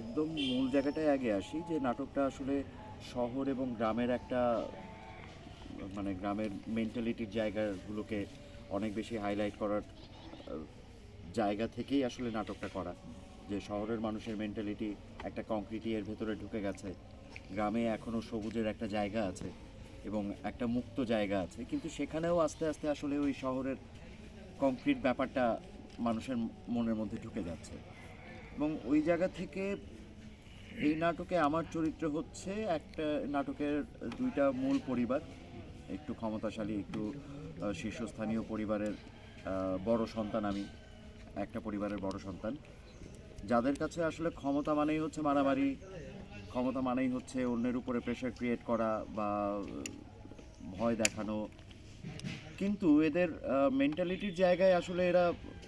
একদম মূল জায়গাটায় আগে আসি, যে নাটকটা আসলে শহর এবং গ্রামের একটা মানে গ্রামের মেন্টালিটির জায়গাগুলোকে অনেক বেশি হাইলাইট করার জায়গা থেকেই আসলে নাটকটা করা। যে শহরের মানুষের মেন্টালিটি একটা কংক্রিটি এর ভেতরে ঢুকে গেছে, গ্রামে এখনও সবুজের একটা জায়গা আছে এবং একটা মুক্ত জায়গা আছে, কিন্তু সেখানেও আস্তে আস্তে আসলে ওই শহরের কংক্রিট ব্যাপারটা মানুষের মনের মধ্যে ঢুকে যাচ্ছে। এবং ওই জায়গা থেকে এই নাটকে আমার চরিত্র হচ্ছে একটা নাটকের দুইটা মূল পরিবার, একটু ক্ষমতাশালী, একটু শীর্ষস্থানীয় পরিবারের বড় সন্তান আমি, একটা পরিবারের বড় সন্তান। যাদের কাছে আসলে ক্ষমতা মানেই হচ্ছে মারামারি, ক্ষমতা মানেই হচ্ছে অন্যের উপরে প্রেশার ক্রিয়েট করা বা, ভয় দেখানো। কিন্তু এদের মেন্টালিটির জায়গায় আসলে এরা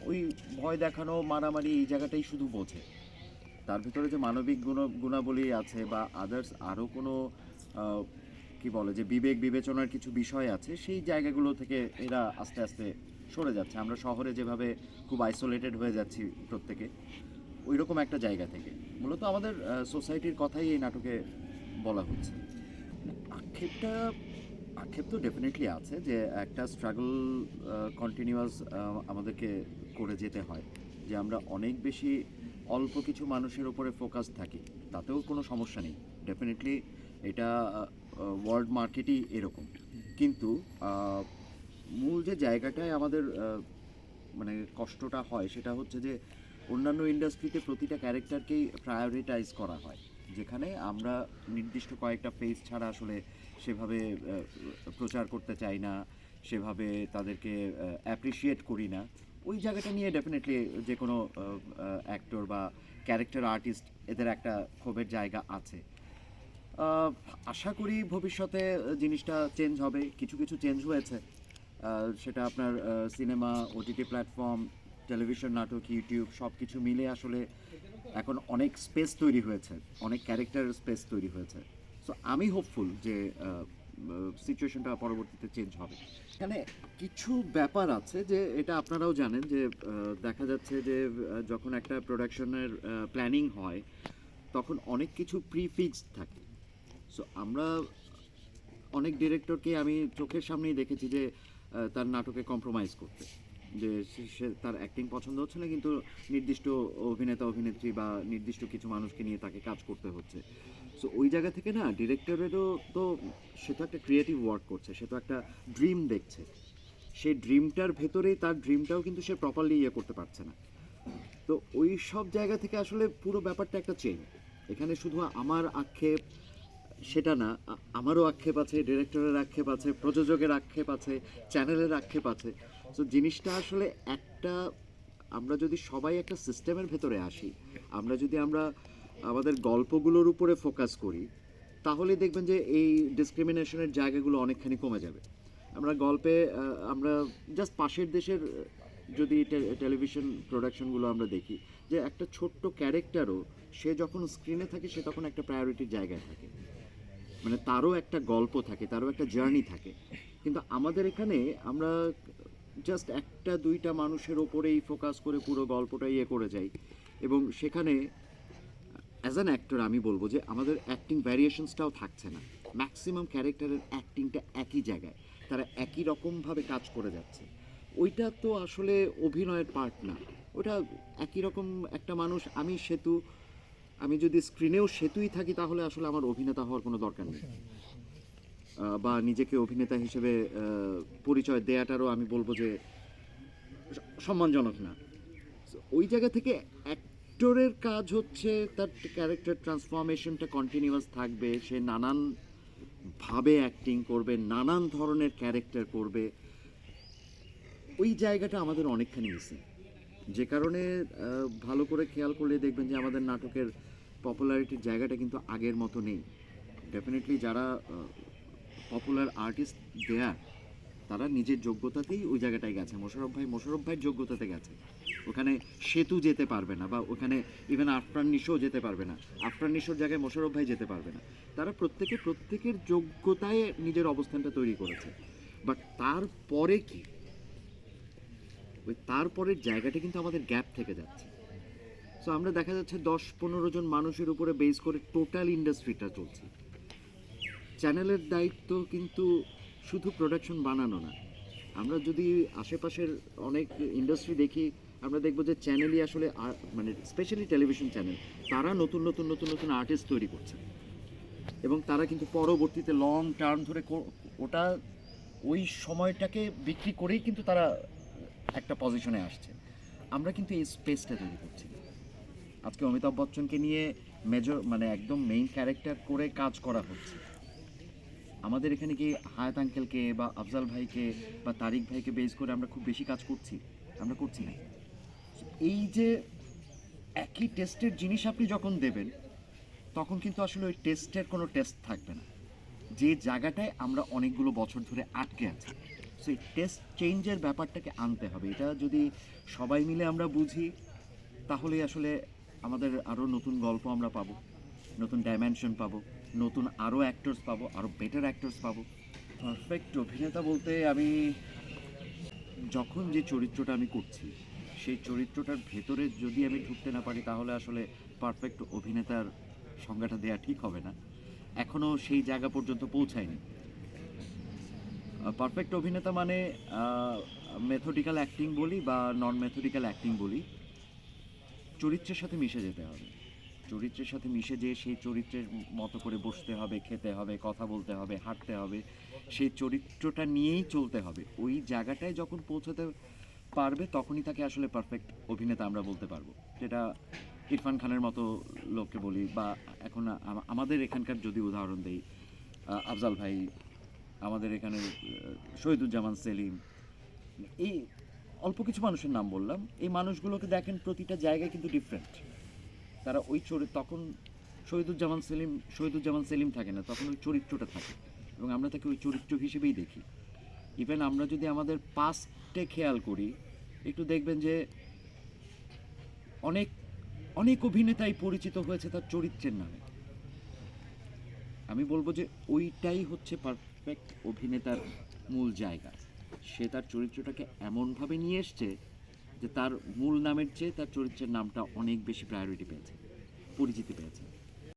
ওই ভয় দেখানো, মারামারি এই জায়গাটাই শুধু বোঝে। তার ভিতরে যে মানবিক গুণ, গুণাবলী আছে বা আদার্স আরও কোনো কি বলে যে বিবেক, বিবেচনার কিছু বিষয় আছে, সেই জায়গাগুলো থেকে এরা আস্তে আস্তে সরে যাচ্ছে। আমরা শহরে যেভাবে খুব আইসোলেটেড হয়ে যাচ্ছি প্রত্যেকে ওই রকম একটা জায়গা থেকে। মূলত আমাদের সোসাইটির কথাই এই নাটকে বলা হচ্ছে। আক্ষেপটা আক্ষেপ তো ডেফিনেটলি আছে যে একটা স্ট্রাগল কন্টিনিউয়াস আমাদেরকে করে যেতে হয়। যে আমরা অনেক বেশি অল্প কিছু মানুষের উপরে ফোকাস থাকি, তাতেও কোনো সমস্যা নেই। ডেফিনেটলি এটা ওয়ার্ল্ড মার্কেটই এরকম। কিন্তু মূল যে জায়গাটায় আমাদের মানে কষ্টটা হয় সেটা হচ্ছে যে অন্যান্য ইন্ডাস্ট্রিতে প্রতিটা ক্যারেক্টারকেই প্রায়োরিটাইজ করা হয়। যেখানে আমরা নির্দিষ্ট কয়েকটা ফেস ছাড়া আসলে সেভাবে প্রচার করতে চাই না, সেভাবে তাদেরকে অ্যাপ্রিসিয়েট করি না। ওই জায়গাটা নিয়ে ডেফিনেটলি যে কোনো অ্যাক্টর বা ক্যারেক্টার আর্টিস্ট এদের একটা ক্ষোভের জায়গা আছে। আশা করি ভবিষ্যতে জিনিসটা চেঞ্জ হবে, কিছু কিছু চেঞ্জ হয়েছে। সেটা আপনার সিনেমা ওটিটি প্ল্যাটফর্ম টেলিভিশন নাটক ইউটিউব সব কিছু মিলে আসলে এখন অনেক স্পেস তৈরি হয়েছে, অনেক ক্যারেক্টার স্পেস তৈরি হয়েছে। সো আমি হোপফুল যে সিচুয়েশনটা পরবর্তীতে চেঞ্জ হবে। এখানে কিছু ব্যাপার আছে যে, এটা আপনারাও জানেন যে দেখা যাচ্ছে যে যখন একটা প্রোডাকশনের প্ল্যানিং হয়, তখন অনেক কিছু প্রিফিক্স থাকে। সো আমরা অনেক ডিরেক্টরকে আমি চোখের সামনেই দেখেছি যে তার নাটকে কম্প্রোমাইজ করতে। যে সে- তার অ্যাক্টিং পছন্দ হচ্ছে না, কিন্তু নির্দিষ্ট অভিনেতা, অভিনেত্রী বা নির্দিষ্ট কিছু মানুষকে নিয়ে তাকে কাজ করতে হচ্ছে। সো ওই জায়গা থেকে না ডিরেক্টরেরও তো সে তো একটা ক্রিয়েটিভ ওয়ার্ক করছে, সে তো একটা ড্রিম দেখছে। সেই ড্রিমটার ভেতরেই তার ড্রিমটাও কিন্তু সে প্রপারলি ইয়ে করতে পারছে না। তো ওই সব জায়গা থেকে আসলে পুরো ব্যাপারটা একটা চেঞ্জ এখানে শুধু আমার আক্ষেপ সেটা না আমারও আক্ষেপ আছে, ডিরেক্টরের আক্ষেপ আছে, প্রযোজকের আক্ষেপ আছে, চ্যানেলের আক্ষেপ আছে। তো জিনিসটা আসলে একটা, আমরা যদি সবাই একটা সিস্টেমের ভেতরে আসি, আমরা যদি আমরা আমাদের গল্পগুলোর উপরে ফোকাস করি, তাহলে দেখবেন যে এই ডিসক্রিমিনেশনের জায়গাগুলো অনেকখানি কমে যাবে। আমরা গল্পে আমরা জাস্ট পাশের দেশের যদি টেলিভিশন প্রোডাকশনগুলো আমরা দেখি, যে একটা ছোট্ট ক্যারেক্টারও সে যখন স্ক্রিনে থাকে, সে তখন একটা প্রায়োরিটির জায়গায় থাকে। মানে তারও একটা গল্প থাকে, তারও একটা জার্নি থাকে। কিন্তু আমাদের এখানে আমরা জাস্ট একটা, দুইটা মানুষের ওপরেই ফোকাস করে পুরো গল্পটা ইয়ে করে যাই। এবং সেখানে অ্যাজ অ্যান অ্যাক্টর আমি বলব যে আমাদের অ্যাক্টিং ভ্যারিয়েশনসটাও থাকছে না। ম্যাক্সিমাম ক্যারেক্টারের অ্যাক্টিংটা একই জায়গায়, তারা একই রকমভাবে কাজ করে যাচ্ছে। ওইটা তো আসলে অভিনয়ের পার্ট না। ওটা একই রকম একটা মানুষ, আমি, সেতু আমি যদি স্ক্রিনেও সেতুই থাকি, তাহলে আসলে আমার অভিনেতা হওয়ার কোনো দরকার নেই। বা নিজেকে অভিনেতা হিসেবে পরিচয় দেয়াটারও আমি বলব যে, সম্মানজনক না। ওই জায়গা থেকে অ্যাক্টরের কাজ হচ্ছে, তার ক্যারেক্টার ট্রান্সফরমেশনটা কন্টিনিউয়াস থাকবে। সে নানান ভাবে অ্যাক্টিং করবে, নানান ধরনের ক্যারেক্টার করবে। ওই জায়গাটা আমাদের অনেকখানি মিসিং যে কারণে ভালো করে খেয়াল করলে দেখবেন যে আমাদের নাটকের পপুলারিটির জায়গাটা কিন্তু আগের মতো নেই। ডেফিনেটলি যারা পপুলার আর্টিস্ট দেয়ার তারা নিজের যোগ্যতাতেই ওই জায়গাটায় গেছে। মোশারফ ভাই মোশারফ ভাইয়ের যোগ্যতাতে গেছে। ওখানে সেতু যেতে পারবে না বা ওখানে ইভেন আফরান নিশো যেতে পারবে না। আফরান নিশোর জায়গায় মোশারফ ভাই যেতে পারবে না। তারা প্রত্যেকে, প্রত্যেকের যোগ্যতায় নিজের অবস্থানটা তৈরি করেছে। বাট তারপরে কি? ওই তারপরের জায়গাটা কিন্তু আমাদের গ্যাপ থেকে যাচ্ছে। সো আমরা দেখা যাচ্ছে দশ পনেরো জন মানুষের উপরে বেস করে টোটাল ইন্ডাস্ট্রিটা চলছে। চ্যানেলের দায়িত্ব কিন্তু শুধু প্রোডাকশন বানানো না। আমরা যদি আশেপাশের অনেক ইন্ডাস্ট্রি দেখি, আমরা দেখব যে চ্যানেলই আসলে মানে স্পেশালি টেলিভিশন চ্যানেল তারা নতুন নতুন নতুন নতুন আর্টিস্ট তৈরি করছে। এবং তারা কিন্তু পরবর্তীতে লং টার্ম ধরে ওটা ওই সময়টাকে বিক্রি করেই কিন্তু তারা একটা পজিশনে আসছে। আমরা কিন্তু এই স্পেসটা তৈরি করছি। আজকে অমিতাভ বচ্চনকে নিয়ে মেজর মানে একদম মেইন ক্যারেক্টার করে কাজ করা হচ্ছে। আমাদের এখানে কি হায়াত আঙ্কেলকে বা আফজাল ভাইকে বা তারিক ভাইকে বেস করে আমরা খুব বেশি কাজ করছি? আমরা করছি না। এই যে একই টেস্টের জিনিস আপনি যখন দেবেন, তখন কিন্তু আসলে ওই টেস্টের কোনো টেস্ট থাকবে না। যে জায়গাটায় আমরা অনেকগুলো বছর ধরে আটকে আছি। সেই টেস্ট চেঞ্জের ব্যাপারটাকে আনতে হবে। এটা যদি সবাই মিলে আমরা বুঝি, তাহলে আসলে আমাদের আরও নতুন গল্প আমরা পাবো, নতুন ডাইমেনশন পাবো, নতুন আরও অ্যাক্টরস পাবো আরও বেটার অ্যাক্টরস পাবো। পারফেক্ট অভিনেতা বলতে আমি যখন যে চরিত্রটা আমি করছি, সেই চরিত্রটার ভেতরে যদি আমি ঢুকতে না পারি, তাহলে আসলে পারফেক্ট অভিনেতার সংজ্ঞাটা দেওয়া ঠিক হবে না। এখনও সেই জায়গা পর্যন্ত পৌঁছায়নি। পারফেক্ট অভিনেতা মানে মেথডিক্যাল অ্যাক্টিং বলি বা নন মেথডিক্যাল অ্যাক্টিং বলি, চরিত্রের সাথে মিশে যেতে হবে। চরিত্রের সাথে মিশে যেয়ে সেই চরিত্রের মতো করে বসতে হবে, খেতে হবে, কথা বলতে হবে, হাঁটতে হবে, সেই চরিত্রটা নিয়েই চলতে হবে। ওই জায়গাটায় যখন পৌঁছাতে পারবে, তখনই তাকে আসলে পারফেক্ট অভিনেতা আমরা বলতে পারব। যেটা ইরফান খানের মতো লোককে বলি বা এখন আমাদের এখানকার যদি উদাহরণ দেই আফজাল ভাই আমাদের এখানে শহীদুজ্জামান সেলিম। এই অল্প কিছু মানুষের নাম বললাম। এই মানুষগুলোকে দেখেন প্রতিটা জায়গায় কিন্তু ডিফারেন্ট তারা ওই চরিত্র তখন শহীদুজ্জামান সেলিম শহীদুজ্জামান সেলিম থাকে না, তখন ওই চরিত্রটা থাকে। এবং আমরা তাকে ওই চরিত্র হিসেবেই দেখি। ইভেন আমরা যদি আমাদের পাস্টে খেয়াল করি, একটু দেখবেন যে অনেক অনেক অভিনেতাই পরিচিত হয়েছে তার চরিত্রের নামে। আমি বলব যে ওইটাই হচ্ছে পারফেক্ট অভিনেতার মূল জায়গা। সে তার চরিত্রটাকে এমনভাবে নিয়ে এসছে যে তার মূল নামের চেয়ে তার চরিত্রের নামটা অনেক বেশি প্রায়োরিটি পেয়েছে, পরিচিতি পেয়েছে।